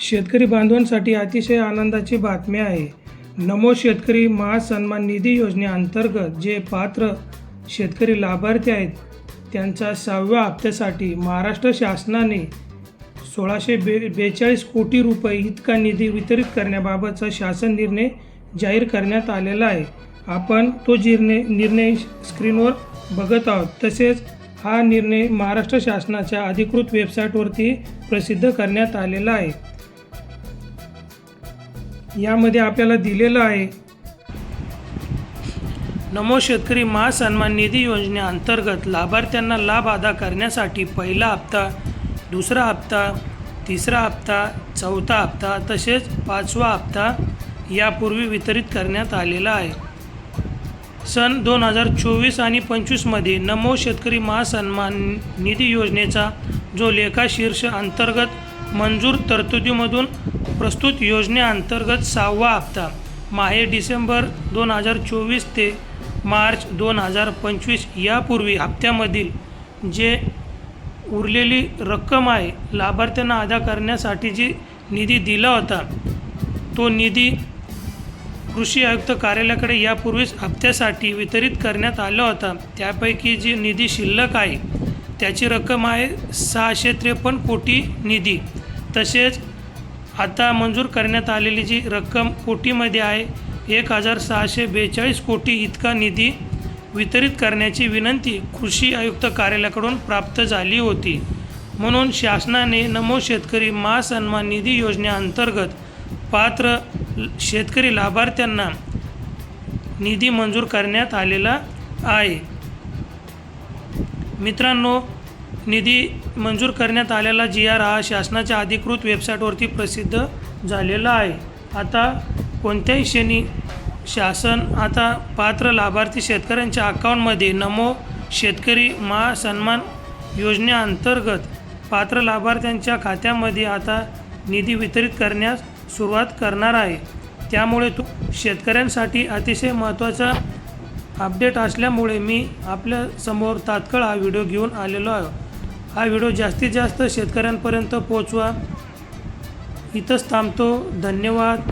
शेतकरी बांधवांसाठी अतिशय आनंदाची बातमी आहे. नमो शेतकरी महासन्मान निधी योजनेअंतर्गत जे पात्र शेतकरी लाभार्थी आहेत त्यांचा सहाव्या हप्त्यासाठी महाराष्ट्र शासनाने सोळाशे बे बेचाळीस कोटी रुपये इतका निधी वितरित करण्याबाबतचा शासन निर्णय जाहीर करण्यात आलेला आहे. आपण तो निर्णय निर्णय स्क्रीनवर बघत आहोत. तसेच हा निर्णय महाराष्ट्र शासनाच्या अधिकृत वेबसाईटवरती प्रसिद्ध करण्यात आलेला आहे. यामध्ये आपल्याला दिलेलं आहे. नमो शेतकरी महासन्मान निधी योजनेअंतर्गत लाभार्थ्यांना लाभ अदा करण्यासाठी पहिला हप्ता दुसरा हप्ता तिसरा हप्ता चौथा हप्ता तसेच पाचवा हप्ता यापूर्वी वितरित करण्यात आलेला आहे. सन दोन हजार चोवीस आणि पंचवीसमध्ये नमो शेतकरी महासन्मान निधी योजनेचा जो लेखाशीर्ष अंतर्गत मंजूर तरतुदीमधून प्रस्तुत योजनेअंतर्गत सहावा हप्ता. माहे डिसेंबर दोन हजार चोवीस ते मार्च दोन हजार पंचवीस यापूर्वी हप्त्यामधील जे उरलेली रक्कम आहे लाभार्थ्यांना अदा करण्यासाठी जी निधी दिला होता तो निधी कृषी आयुक्त कार्यालयाकडे यापूर्वीच हप्त्यासाठी वितरित करण्यात आला होता. त्यापैकी जी निधी शिल्लक आहे त्याची रक्कम आहे सहाशे त्रेपन्न कोटी निधी. तसेच आता मंजूर करण्यात आलेली जी रक्कम कोटीमध्ये आहे एक हजार सहाशे बेचाळीस कोटी इतका निधी वितरित करण्याची विनंती कृषी आयुक्त कार्यालयाकडून प्राप्त झाली होती. म्हणून शासनाने नमो शेतकरी महासन्मान निधी योजनेअंतर्गत पात्र शेतकरी लाभार्थ्यांना निधी मंजूर करण्यात आलेला आहे. मित्रांनो निधी मंजूर करण्यात आलेला जी आर हा शासनाच्या अधिकृत वेबसाईटवरती प्रसिद्ध झालेला आहे. आता कोणत्याही क्षणी शासन आता पात्र लाभार्थी शेतकऱ्यांच्या अकाउंटमध्ये नमो शेतकरी महासन्मान योजनेअंतर्गत पात्र लाभार्थ्यांच्या खात्यामध्ये आता निधी वितरित करण्यास सुरुवात करणार आहे. त्यामुळे तो शेतकऱ्यांसाठी अतिशय महत्त्वाचा अपडेट असल्यामुळे मी आपल्यासमोर तात्काळ हा व्हिडिओ घेऊन आलेलो आहे. हा व्हिडिओ जास्तीत जास्त शेतकऱ्यांपर्यंत पोचवा इथंच थांबतो. धन्यवाद.